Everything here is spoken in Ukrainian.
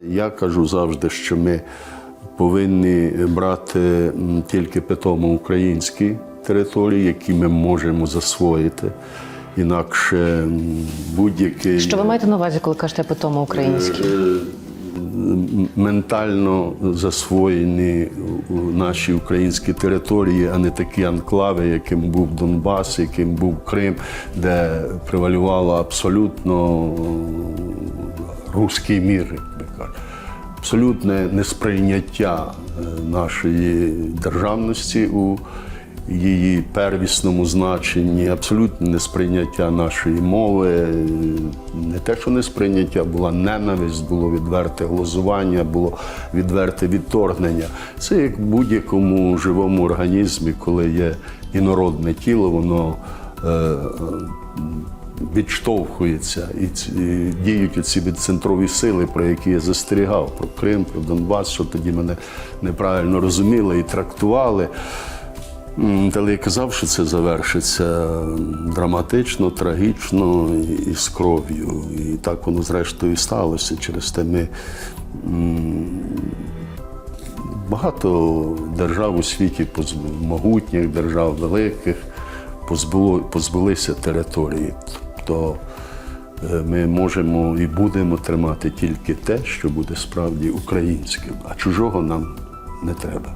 Я кажу завжди, що ми повинні брати тільки питомо українські території, які ми можемо засвоїти. Інакше будь-який Що ви маєте на увазі, коли кажете питомо українські? е, ментально засвоєні наші українські території, а не такі анклави, яким був Донбас, яким був Крим, де превалювало абсолютно руський мір, як би кажуть. Абсолютне несприйняття е, нашої державності у її первісному значенні, абсолютне несприйняття нашої мови, е, не те, що несприйняття, була ненависть, було відверте глузування, було відверте відторгнення. Це як в будь-якому живому організмі, коли є інородне тіло, воно е, відштовхується і, діють ці відцентрові сили, про які я застерігав, про Крим, про Донбас, що тоді мене неправильно розуміли і трактували. Але я казав, що це завершиться драматично, трагічно і, з кров'ю. І так воно зрештою і сталося. Через те ми багато держав у світі, могутніх держав, великих, позбулися території. Тобто е, ми можемо і будемо тримати тільки те, що буде справді українським, а чужого нам не треба.